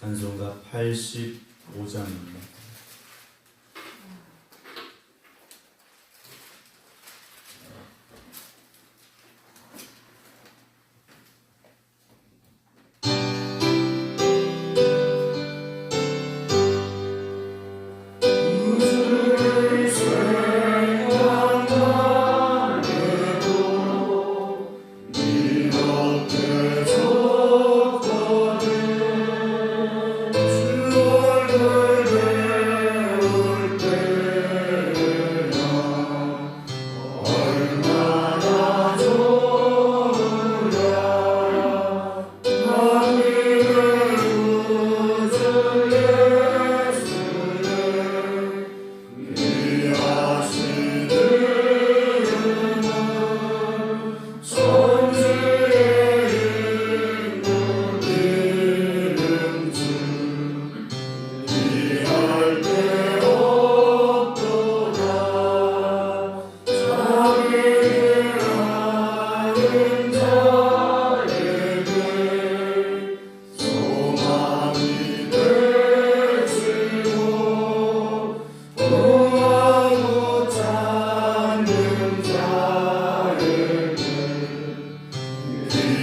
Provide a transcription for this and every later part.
찬송가 85장입니다.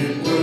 하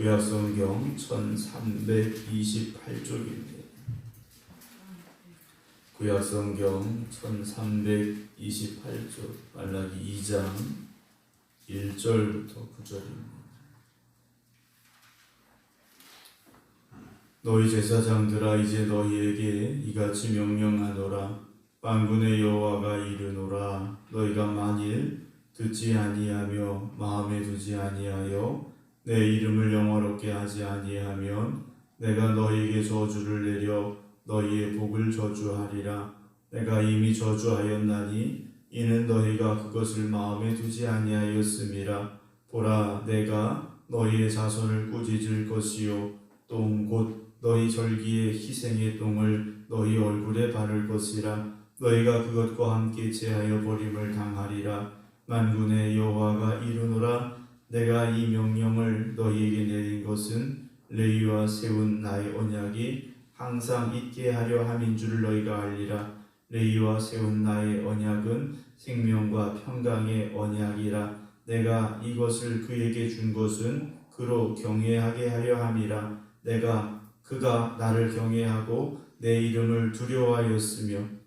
구약성경 1328쪽입니다. 구약성경 1328쪽 말라기 2장 1절부터 9절입니다. 너희 제사장들아 이제 너희에게 이같이 명령하노라 만군의 여호와가 이르노라 너희가 만일 듣지 아니하며 마음에 두지 아니하여 내 이름을 영화롭게 하지 아니하면 내가 너희에게 저주를 내려 너희의 복을 저주하리라. 내가 이미 저주하였나니 이는 너희가 그것을 마음에 두지 아니하였음이라. 보라 내가 너희의 자손을 꾸짖을 것이요. 똥곧 너희 절기의 희생의 똥을 너희 얼굴에 바를 것이라. 너희가 그것과 함께 제하여 버림을 당하리라. 만군의 여호와가 이르노라 내가 이 명령을 너희에게 내린 것은 레위와 세운 나의 언약이 항상 있게 하려 함인 줄 너희가 알리라. 레위와 세운 나의 언약은 생명과 평강의 언약이라. 내가 이것을 그에게 준 것은 그로 경외하게 하려 함이라. 내가 그가 나를 경외하고 내 이름을 두려워하였으며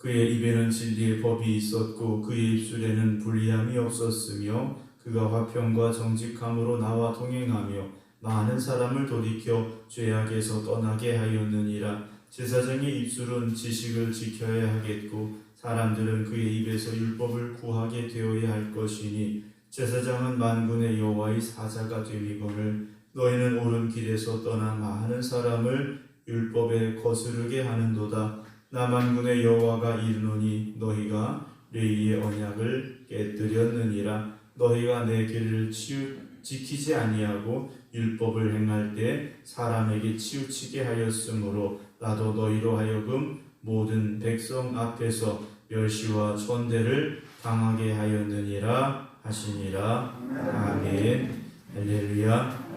그의 입에는 진리의 법이 있었고 그의 입술에는 불리함이 없었으며 그가 화평과 정직함으로 나와 동행하며 많은 사람을 돌이켜 죄악에서 떠나게 하였느니라 제사장의 입술은 지식을 지켜야 하겠고 사람들은 그의 입에서 율법을 구하게 되어야 할 것이니 제사장은 만군의 여호와의 사자가 됨이거늘 너희는 옳은 길에서 떠나 많은 사람을 율법에 거스르게 하는도다. 나만군의 여호와가 이르노니 너희가 레이의 언약을 깨뜨렸느니라. 너희가 내 길을 치우, 지키지 아니하고 율법을 행할 때 사람에게 치우치게 하였으므로 나도 너희로 하여금 모든 백성 앞에서 멸시와 천대를 당하게 하였느니라 하시니라. 아멘. 할렐루야.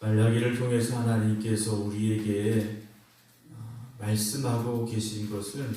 말라기를 통해서 하나님께서 우리에게 어, 말씀하고 계신 것은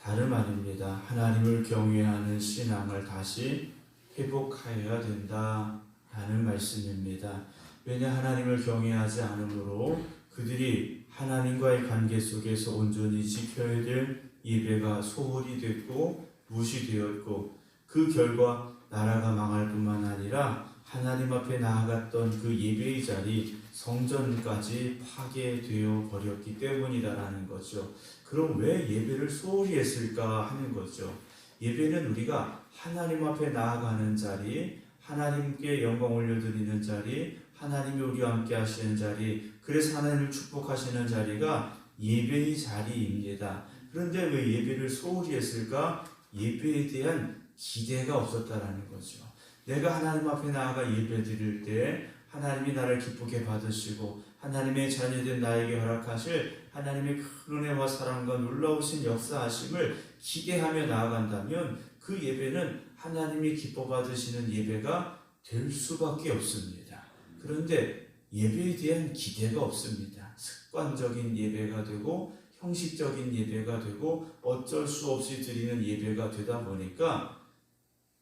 다름 아닙니다. 하나님을 경외하는 신앙을 다시 회복하여야 된다라는 말씀입니다. 왜냐 하나님을 경외하지 않으므로 그들이 하나님과의 관계 속에서 온전히 지켜야 될 예배가 소홀히 됐고 무시되었고 그 결과 나라가 망할 뿐만 아니라 하나님 앞에 나아갔던 그 예배의 자리 성전까지 파괴되어 버렸기 때문이다라는 거죠. 그럼 왜 예배를 소홀히 했을까 하는 거죠. 예배는 우리가 하나님 앞에 나아가는 자리, 하나님께 영광 올려드리는 자리, 하나님이 우리와 함께 하시는 자리, 그래서 하나님을 축복하시는 자리가 예배의 자리입니다. 그런데 왜 예배를 소홀히 했을까? 예배에 대한 기대가 없었다라는 거죠. 내가 하나님 앞에 나아가 예배 드릴 때 하나님이 나를 기쁘게 받으시고 하나님의 자녀된 나에게 허락하실 하나님의 큰 은혜와 사랑과 놀라우신 역사하심을 기대하며 나아간다면 그 예배는 하나님이 기뻐 받으시는 예배가 될 수밖에 없습니다. 그런데 예배에 대한 기대가 없습니다. 습관적인 예배가 되고 형식적인 예배가 되고 어쩔 수 없이 드리는 예배가 되다 보니까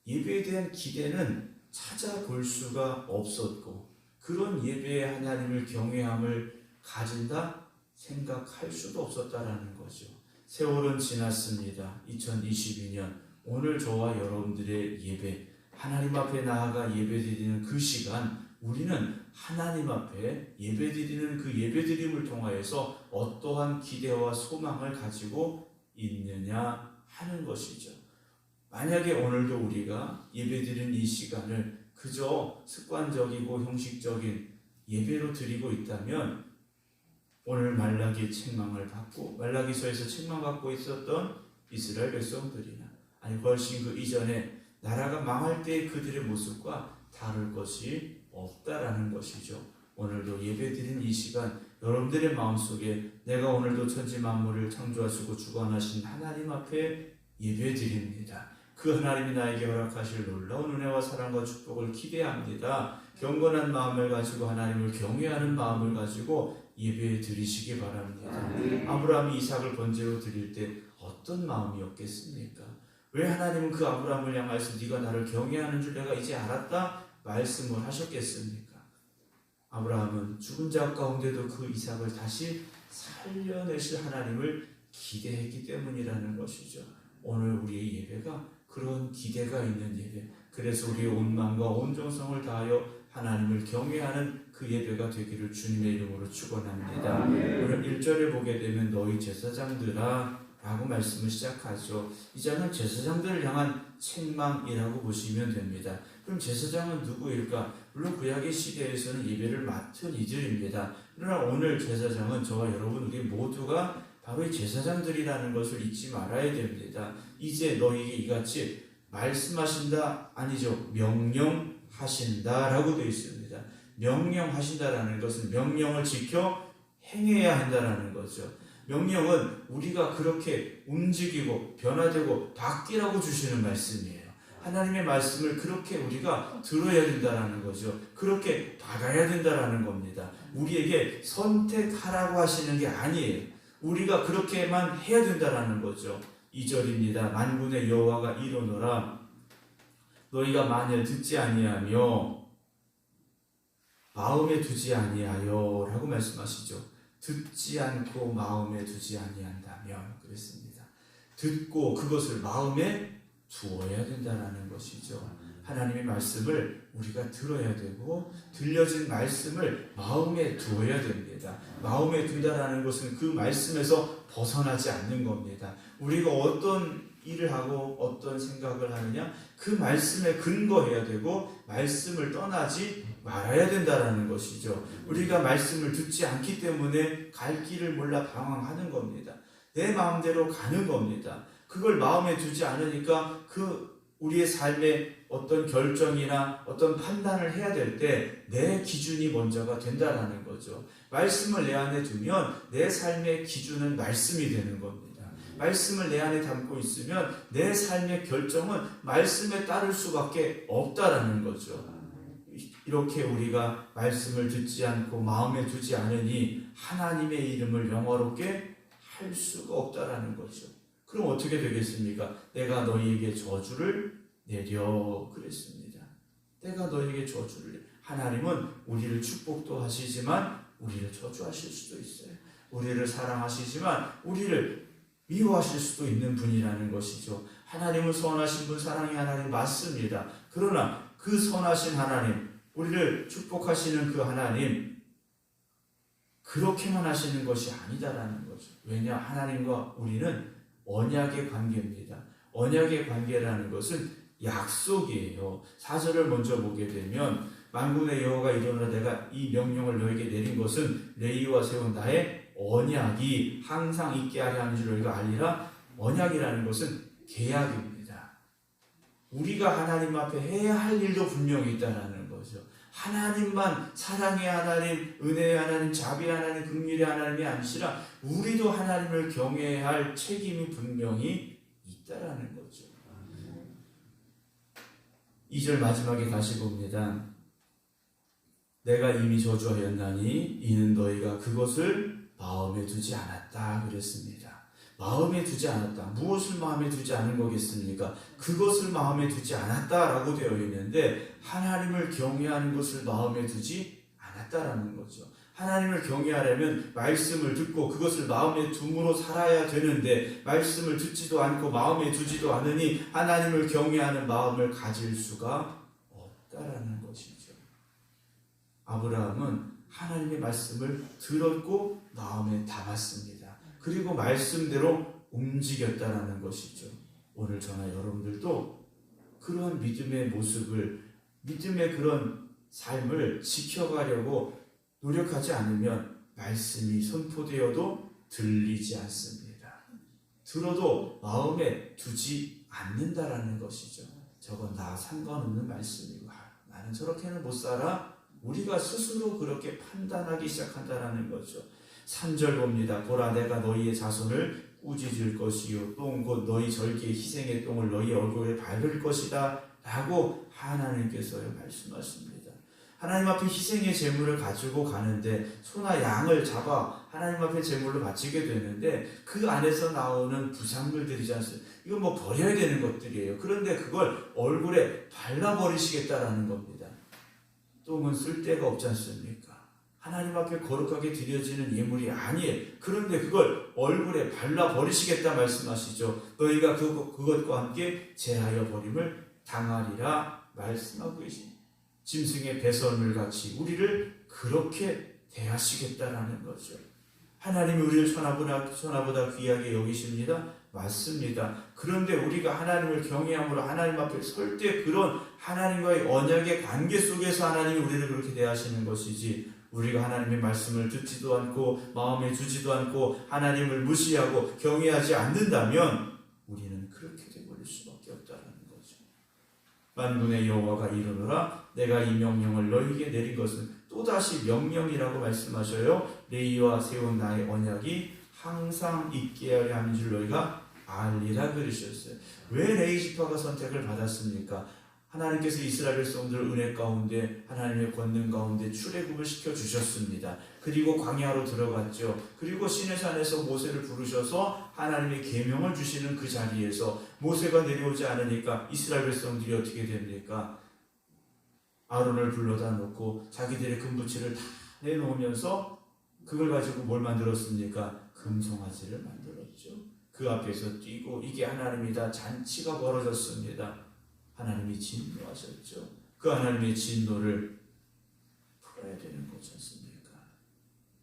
예배에 대한 기대는 찾아볼 수가 없었고 그런 예배에 하나님을 경외함을 가진다 생각할 수도 없었다라는 거죠. 세월은 지났습니다. 2022년 오늘 저와 여러분들의 예배 하나님 앞에 나아가 예배드리는 그 시간 우리는 하나님 앞에 예배드리는 그 예배드림을 통하여서 어떠한 기대와 소망을 가지고 있느냐 하는 것이죠. 만약에 오늘도 우리가 예배드리는 이 시간을 그저 습관적이고 형식적인 예배로 드리고 있다면 오늘 말라기 책망을 받고 말라기서에서 책망받고 있었던 이스라엘 백성들이나 아니 훨씬 그 이전에 나라가 망할 때 그들의 모습과 다를 것이 없다라는 것이죠. 오늘도 예배드린 이 시간 여러분들의 마음속에 내가 오늘도 천지 만물을 창조하시고 주관하신 하나님 앞에 예배드립니다. 그 하나님이 나에게 허락하실 놀라운 은혜와 사랑과 축복을 기대합니다. 경건한 마음을 가지고 하나님을 경외하는 마음을 가지고 예배 드리시기 바랍니다. 아브라함이 이삭을 번제로 드릴 때 어떤 마음이었겠습니까? 왜 하나님은 그 아브라함을 향하여서 네가 나를 경외하는 줄 내가 이제 알았다 말씀을 하셨겠습니까? 아브라함은 죽은 자 가운데도 그 이삭을 다시 살려내실 하나님을 기대했기 때문이라는 것이죠. 오늘 우리의 예배가 그런 기대가 있는 예배. 그래서 우리의 온 마음과 온 정성을 다하여 하나님을 경외하는 그 예배가 되기를 주님의 이름으로 축원합니다. 오늘 1절에 보게 되면 너희 제사장들아 라고 말씀을 시작하죠. 이 장은 제사장들을 향한 책망이라고 보시면 됩니다. 그럼 제사장은 누구일까? 물론 구약의 시대에서는 예배를 맡은 이들입니다. 그러나 오늘 제사장은 저와 여러분 우리 모두가 바로 이 제사장들이라는 것을 잊지 말아야 됩니다. 이제 너희에게 이같이 말씀하신다 아니죠 명령하신다라고 되어 있습니다. 명령하신다라는 것은 명령을 지켜 행해야 한다라는 거죠. 명령은 우리가 그렇게 움직이고 변화되고 바뀌라고 주시는 말씀이에요. 하나님의 말씀을 그렇게 우리가 들어야 된다라는 거죠. 그렇게 받아야 된다라는 겁니다. 우리에게 선택하라고 하시는 게 아니에요. 우리가 그렇게만 해야 된다라는 거죠. 2절입니다. 만군의 여호와가 이르노라 너희가 만일 듣지 아니하며 마음에 두지 아니하여라고 말씀하시죠. 듣지 않고 마음에 두지 아니한다면 그랬습니다. 듣고 그것을 마음에 두어야 된다라는 것이죠. 하나님의 말씀을 우리가 들어야 되고 들려진 말씀을 마음에 두어야 됩니다. 마음에 둔다라는 것은 그 말씀에서 벗어나지 않는 겁니다. 우리가 어떤 일을 하고 어떤 생각을 하느냐 그 말씀에 근거해야 되고 말씀을 떠나지 말아야 된다라는 것이죠. 우리가 말씀을 듣지 않기 때문에 갈 길을 몰라 방황하는 겁니다. 내 마음대로 가는 겁니다. 그걸 마음에 두지 않으니까 그 우리의 삶에 어떤 결정이나 어떤 판단을 해야 될 때 내 기준이 먼저가 된다라는 거죠. 말씀을 내 안에 두면 내 삶의 기준은 말씀이 되는 겁니다. 말씀을 내 안에 담고 있으면 내 삶의 결정은 말씀에 따를 수밖에 없다라는 거죠. 이렇게 우리가 말씀을 듣지 않고 마음에 두지 않으니 하나님의 이름을 영화롭게 할 수가 없다라는 거죠. 그럼 어떻게 되겠습니까? 내가 너희에게 저주를 내려 그랬습니다. 내가 너희에게 저주를 내. 하나님은 우리를 축복도 하시지만 우리를 저주하실 수도 있어요. 우리를 사랑하시지만 우리를 미워하실 수도 있는 분이라는 것이죠. 하나님은 선하신 분, 사랑의 하나님 맞습니다. 그러나 그 선하신 하나님, 우리를 축복하시는 그 하나님, 그렇게만 하시는 것이 아니다라는 거죠. 왜냐? 하나님과 우리는 언약의 관계입니다. 언약의 관계라는 것은 약속이에요. 사절을 먼저 보게 되면 만군의 여호가 이르노라 내가 이 명령을 너에게 내린 것은 레이와 세운 나의 언약이 항상 있게 하려 하는 줄 너희가 알리라. 언약이라는 것은 계약입니다. 우리가 하나님 앞에 해야 할 일도 분명히 있다라는 거죠. 하나님만 사랑의 하나님, 은혜의 하나님, 자비의 하나님, 긍휼의 하나님이 아니라 우리도 하나님을 경외해야 할 책임이 분명히 있다라는 거죠. 2절 마지막에 다시 봅니다. 내가 이미 저주하였나니 이는 너희가 그것을 마음에 두지 않았다 그랬습니다. 마음에 두지 않았다. 무엇을 마음에 두지 않은 거겠습니까? 그것을 마음에 두지 않았다라고 되어 있는데 하나님을 경외하는 것을 마음에 두지 않았다라는 거죠. 하나님을 경외하려면 말씀을 듣고 그것을 마음에 둠으로 살아야 되는데 말씀을 듣지도 않고 마음에 두지도 않으니 하나님을 경외하는 마음을 가질 수가 없다라는 것이죠. 아브라함은 하나님의 말씀을 들었고 마음에 담았습니다. 그리고 말씀대로 움직였다라는 것이죠. 오늘 저나 여러분들도 그런 믿음의 모습을 믿음의 그런 삶을 지켜가려고 노력하지 않으면 말씀이 선포되어도 들리지 않습니다. 들어도 마음에 두지 않는다라는 것이죠. 저건 나 상관없는 말씀이고 아, 나는 저렇게는 못 살아. 우리가 스스로 그렇게 판단하기 시작한다라는 거죠. 3절 봅니다. 보라 내가 너희의 자손을 꾸짖을 것이요 똥곧 너희 절기의 희생의 똥을 너희 얼굴에 밟을 것이다 라고 하나님께서요 말씀하십니다. 하나님 앞에 희생의 제물을 가지고 가는데 소나 양을 잡아 하나님 앞에 제물로 바치게 되는데 그 안에서 나오는 부산물들이지 않습니까? 이건 뭐 버려야 되는 것들이에요. 그런데 그걸 얼굴에 발라버리시겠다라는 겁니다. 똥은 쓸데가 없지 않습니까? 하나님 앞에 거룩하게 드려지는 예물이 아니에요. 그런데 그걸 얼굴에 발라 버리시겠다 말씀하시죠. 너희가 그, 그것과 함께 제하여 버림을 당하리라 말씀하고 계십니다. 짐승의 배설물 같이 우리를 그렇게 대하시겠다라는 거죠. 하나님이 우리를 천하보다, 천하보다 귀하게 여기십니다. 맞습니다. 그런데 우리가 하나님을 경외함으로 하나님 앞에 설 때 그런 하나님과의 언약의 관계 속에서 하나님이 우리를 그렇게 대하시는 것이지 우리가 하나님의 말씀을 듣지도 않고 마음에 두지도 않고 하나님을 무시하고 경외하지 않는다면 우리는 그렇게 되버릴 수밖에 없다는 거죠. 만군의 여호와가 이르노라 내가 이 명령을 너희에게 내린 것은 또다시 명령이라고 말씀하셔요. 레이와 세운 나의 언약이 항상 있게 하려 하는 줄 너희가 알리라 그러셨어요. 왜 레이 지파가 선택을 받았습니까? 하나님께서 이스라엘 백성들을 은혜 가운데 하나님의 권능 가운데 출애굽을 시켜 주셨습니다. 그리고 광야로 들어갔죠. 그리고 시내산에서 모세를 부르셔서 하나님의 계명을 주시는 그 자리에서 모세가 내려오지 않으니까 이스라엘 백성들이 어떻게 됩니까? 아론을 불러다 놓고 자기들의 금부치를 다 내놓으면서 그걸 가지고 뭘 만들었습니까? 금송아지를 만들었죠. 그 앞에서 뛰고 이게 하나님이다 잔치가 벌어졌습니다. 하나님이 진노하셨죠. 그 하나님의 진노를 풀어야 되는 거지 않습니까?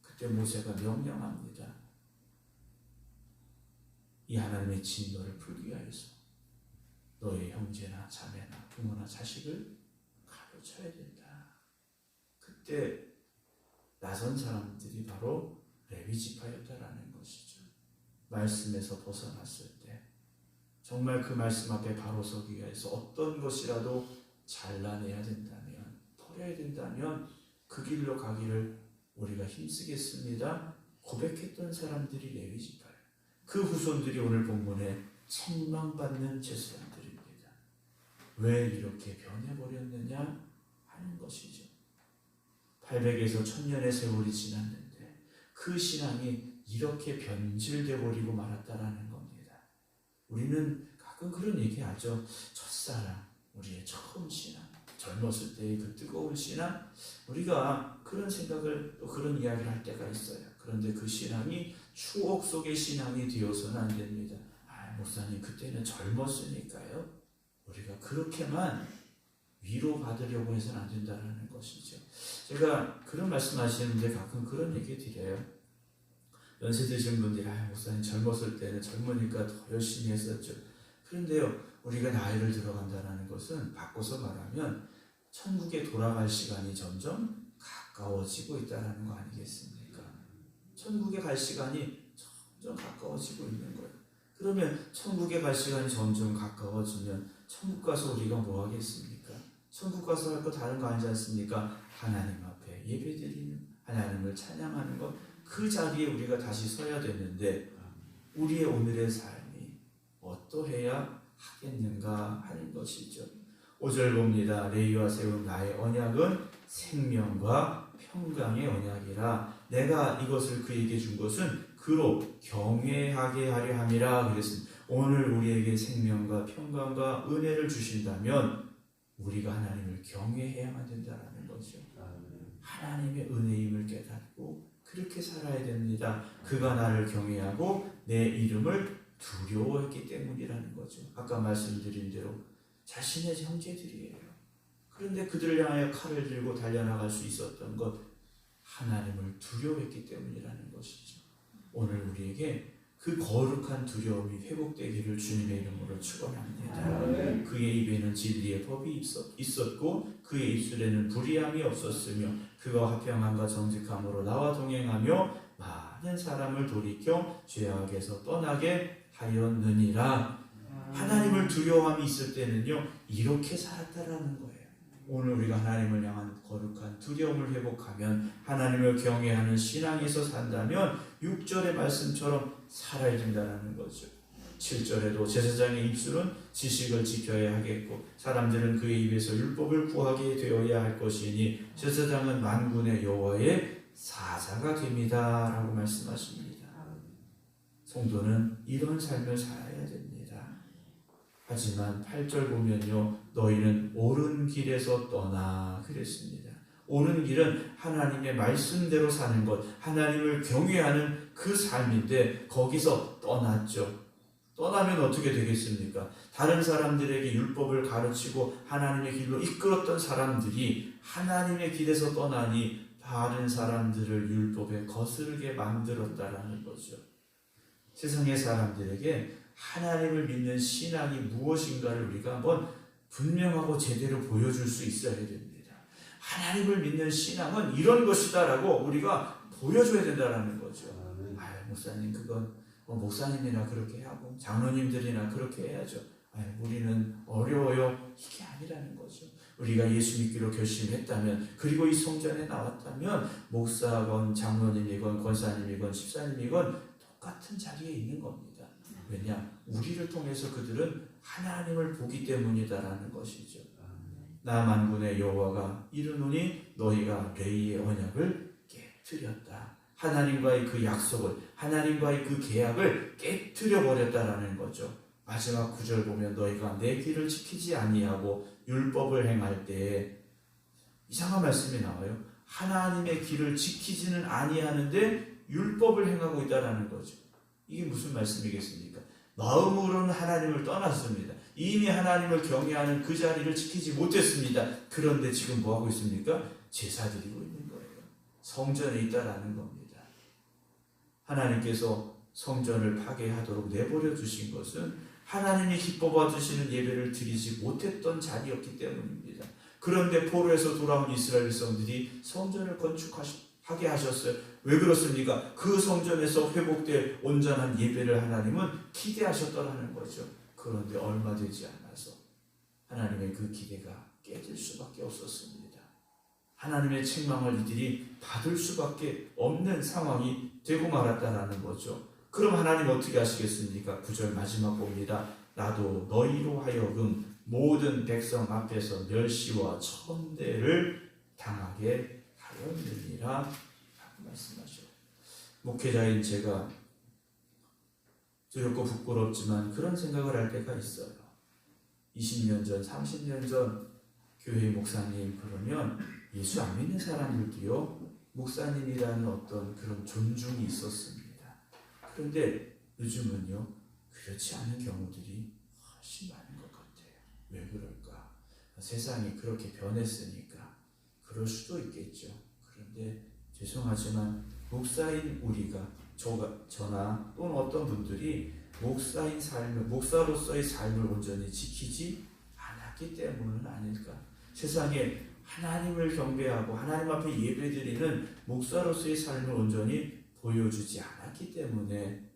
그때 모세가 명령합니다. 이 하나님의 진노를 풀기 위해서 너의 형제나 자매나 부모나 자식을 가르쳐야 된다. 그때 나선 사람들이 바로 레위 지파였다라는 것이죠. 말씀에서 벗어났을 때 정말 그 말씀 앞에 바로 서기 위해서 어떤 것이라도 잘라내야 된다면 버려야 된다면 그 길로 가기를 우리가 힘쓰겠습니다. 고백했던 사람들이 레위 지파예요. 그 후손들이 오늘 본문에 책망받는 제사장들입니다. 왜 이렇게 변해버렸느냐 하는 것이죠. 800에서 1000년의 세월이 지났는데 그 신앙이 이렇게 변질돼 버리고 말았다라는. 우리는 가끔 그런 얘기하죠. 첫사랑, 우리의 처음 신앙, 젊었을 때의 그 뜨거운 신앙, 우리가 그런 생각을 또 그런 이야기를 할 때가 있어요. 그런데 그 신앙이 추억 속의 신앙이 되어서는 안 됩니다. 아, 목사님 그때는 젊었으니까요. 우리가 그렇게만 위로받으려고 해서는 안 된다는 것이죠. 제가 그런 말씀 하시는데 가끔 그런 얘기 드려요. 연세 드신 분들이 아, 목사님 젊었을 때는 젊으니까 더 열심히 했었죠. 그런데요, 우리가 나이를 들어간다는 것은 바꿔서 말하면 천국에 돌아갈 시간이 점점 가까워지고 있다는 거 아니겠습니까? 천국에 갈 시간이 점점 가까워지고 있는 거예요. 그러면 천국에 갈 시간이 점점 가까워지면 천국 가서 우리가 뭐 하겠습니까? 천국 가서 할 거 다른 거 아니지 않습니까? 하나님 앞에 예배 드리는 하나님을 찬양하는 것 그 자리에 우리가 다시 서야 되는데 우리의 오늘의 삶이 어떠해야 하겠는가 하는 것이죠. 5절 봅니다. 레이와 세운 나의 언약은 생명과 평강의 언약이라 내가 이것을 그에게 준 것은 그로 경외하게 하려 함이라 그랬습니다. 오늘 우리에게 생명과 평강과 은혜를 주신다면 우리가 하나님을 경외해야만 된다는 거죠. 하나님의 은혜임을 깨닫고 그렇게 살아야 됩니다. 그가 나를 경외하고 내 이름을 두려워했기 때문이라는 거죠. 아까 말씀드린 대로 자신의 형제들이에요. 그런데 그들을 향하여 칼을 들고 달려나갈 수 있었던 것 하나님을 두려워했기 때문이라는 것이죠. 오늘 우리에게 그 거룩한 두려움이 회복되기를 주님의 이름으로 축원합니다. 그의 입에는 진리의 법이 있었, 있었고 그의 입술에는 불의함이 없었으며 그가 화평함과 정직함으로 나와 동행하며 많은 사람을 돌이켜 죄악에서 떠나게 하였느니라. 하나님을 두려워함이 있을 때는요 이렇게 살았다라는 거예요. 오늘 우리가 하나님을 향한 거룩한 두려움을 회복하면 하나님을 경외하는 신앙에서 산다면 6절의 말씀처럼 살아야 된다는 거죠. 7절에도 제사장의 입술은 지식을 지켜야 하겠고 사람들은 그의 입에서 율법을 구하게 되어야 할 것이니 제사장은 만군의 여호와의 사자가 됩니다라고 말씀하십니다. 성도는 이런 삶을 살아야 됩니다. 하지만 8절 보면요 너희는 옳은 길에서 떠나 그랬습니다. 옳은 길은 하나님의 말씀대로 사는 것, 하나님을 경외하는 그 삶인데 거기서 떠났죠. 떠나면 어떻게 되겠습니까? 다른 사람들에게 율법을 가르치고 하나님의 길로 이끌었던 사람들이 하나님의 길에서 떠나니 다른 사람들을 율법에 거스르게 만들었다라는 거죠. 세상의 사람들에게 하나님을 믿는 신앙이 무엇인가를 우리가 한번 분명하고 제대로 보여줄 수 있어야 됩니다. 하나님을 믿는 신앙은 이런 것이다라고 우리가 보여줘야 된다라는 거죠. 아, 목사님 그건 뭐 목사님이나 그렇게 하고 장로님들이나 그렇게 해야죠. 아, 우리는 어려워요. 이게 아니라는 거죠. 우리가 예수 믿기로 결심했다면 그리고 이 성전에 나왔다면 목사건 장로님이건 권사님이건 집사님이건 똑같은 자리에 있는 겁니다. 왜냐? 우리를 통해서 그들은 하나님을 보기 때문이다라는 것이죠. 나 만군의 여호와가 이르노니 너희가 레이의 언약을 깨뜨렸다. 하나님과의 그 약속을 하나님과의 그 계약을 깨뜨려 버렸다라는 거죠. 마지막 구절 보면 너희가 내 길을 지키지 아니하고 율법을 행할 때에 이상한 말씀이 나와요. 하나님의 길을 지키지는 아니하는데 율법을 행하고 있다라는 거죠. 이게 무슨 말씀이겠습니까? 마음으로는 하나님을 떠났습니다. 이미 하나님을 경외하는 그 자리를 지키지 못했습니다. 그런데 지금 뭐 하고 있습니까? 제사 드리고 있는 거예요. 성전에 있다라는 겁니다. 하나님께서 성전을 파괴하도록 내버려 두신 것은 하나님이 기뻐 받으시는 예배를 드리지 못했던 자리였기 때문입니다. 그런데 포로에서 돌아온 이스라엘 백성들이 성전을 건축하게 하셨어요. 왜 그렇습니까? 그 성전에서 회복될 온전한 예배를 하나님은 기대하셨더라는 거죠. 그런데 얼마 되지 않아서 하나님의 그 기대가 깨질 수밖에 없었습니다. 하나님의 책망을 이들이 받을 수밖에 없는 상황이 되고 말았다라는 거죠. 그럼 하나님 어떻게 하시겠습니까? 9절 마지막 봅니다. 나도 너희로 하여금 모든 백성 앞에서 멸시와 천대를 당하게 하였느니라 말씀하죠. 목회자인 제가 두렵고 부끄럽지만 그런 생각을 할 때가 있어요. 20년 전, 30년 전 교회 목사님 그러면 예수 안 믿는 사람들도요 목사님이라는 어떤 그런 존중이 있었습니다. 그런데 요즘은요 그렇지 않은 경우들이 훨씬 많은 것 같아요. 왜 그럴까? 세상이 그렇게 변했으니까 그럴 수도 있겠죠. 그런데 죄송하지만 목사인 우리가 저, 저나 또는 어떤 분들이 목사인 삶을 목사로서의 삶을 온전히 지키지 않았기 때문은 아닐까. 세상에 하나님을 경배하고 하나님 앞에 예배드리는 목사로서의 삶을 온전히 보여주지 않았기 때문에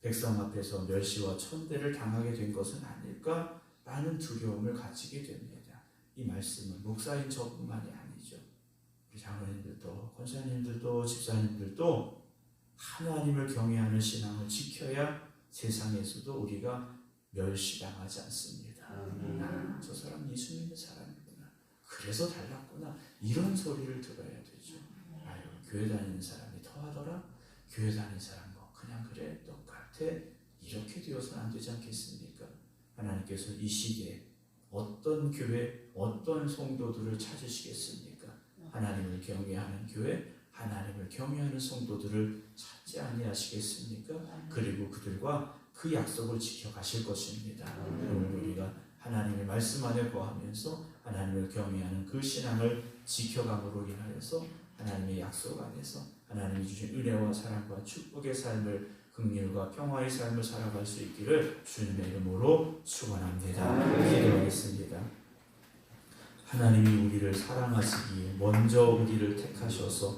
백성 앞에서 멸시와 천대를 당하게 된 것은 아닐까? 라는 두려움을 가지게 됩니다. 이 말씀은 목사인 저뿐만이 장로님들도 권사님들도 집사님들도 하나님을 경외하는 신앙을 지켜야 세상에서도 우리가 멸시당하지 않습니다. 아, 저 사람 예수 믿는 사람이구나. 그래서 달랐구나. 이런 소리를 들어야 되죠. 아유, 교회 다니는 사람이 더하더라. 교회 다니는 사람 뭐 그냥 그래 똑같아. 이렇게 되어서는 안 되지 않겠습니까? 하나님께서 이 시대에 어떤 교회, 어떤 성도들을 찾으시겠습니까? 하나님을 경외하는 교회, 하나님을 경외하는 성도들을 찾지 아니하시겠습니까? 그리고 그들과 그 약속을 지켜가실 것입니다. 오늘 우리가 하나님의 말씀 안에 거하면서 하나님을 경외하는 그 신앙을 지켜감으로 인하여서 하나님의 약속 안에서 하나님이 주신 은혜와 사랑과 축복의 삶을 긍휼과 평화의 삶을 살아갈 수 있기를 주님의 이름으로 축원합니다. 기도하겠습니다. 하나님이 우리를 사랑하시기에 먼저 우리를 택하셔서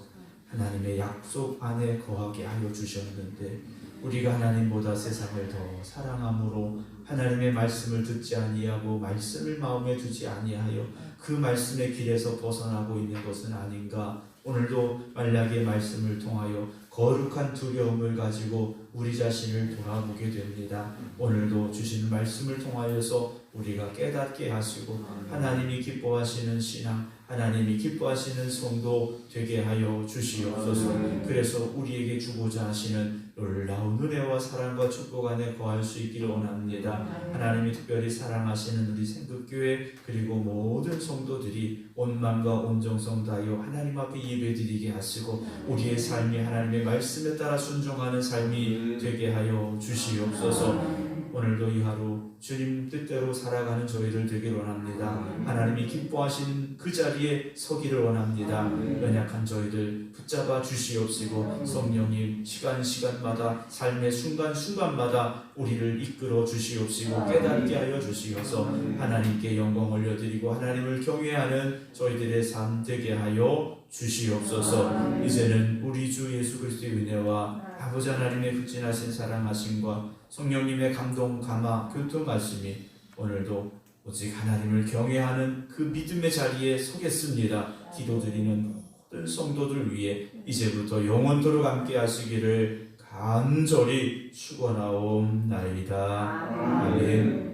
하나님의 약속 안에 거하게 하여 주셨는데 우리가 하나님보다 세상을 더 사랑함으로 하나님의 말씀을 듣지 아니하고 말씀을 마음에 두지 아니하여 그 말씀의 길에서 벗어나고 있는 것은 아닌가 오늘도 말라기의 말씀을 통하여 거룩한 두려움을 가지고 우리 자신을 돌아보게 됩니다. 오늘도 주시는 말씀을 통하여서 우리가 깨닫게 하시고 하나님이 기뻐하시는 신앙, 하나님이 기뻐하시는 성도 되게 하여 주시옵소서. 그래서 우리에게 주고자 하시는 놀라운 은혜와 사랑과 축복 안에 거할 수 있기를 원합니다. 하나님이 특별히 사랑하시는 우리 생극교회 그리고 모든 성도들이 온 마음과 온 정성 다하여 하나님 앞에 예배드리게 하시고 우리의 삶이 하나님의 말씀에 따라 순종하는 삶이 되게 하여 주시옵소서. 오늘도 이 하루 주님 뜻대로 살아가는 저희들 되길 원합니다. 하나님이 기뻐하신 그 자리에 서기를 원합니다. 연약한 저희들 붙잡아 주시옵시고 성령님 시간 시간마다 삶의 순간 순간마다 우리를 이끌어 주시옵시고 깨닫게 하여 주시어서 하나님께 영광 올려드리고 하나님을 경외하는 저희들의 삶 되게 하여 주시옵소서. 이제는 우리 주 예수 그리스도의 은혜와 아버지 하나님의 극진하신 사랑하심과 성령님의 감동 감화 교통 말씀이 오늘도 오직 하나님을 경외하는 그 믿음의 자리에 서겠습니다. 기도드리는 모든 성도들 위해 이제부터 영원토록 함께 하시기를 간절히 축원하옵나이다. 아멘.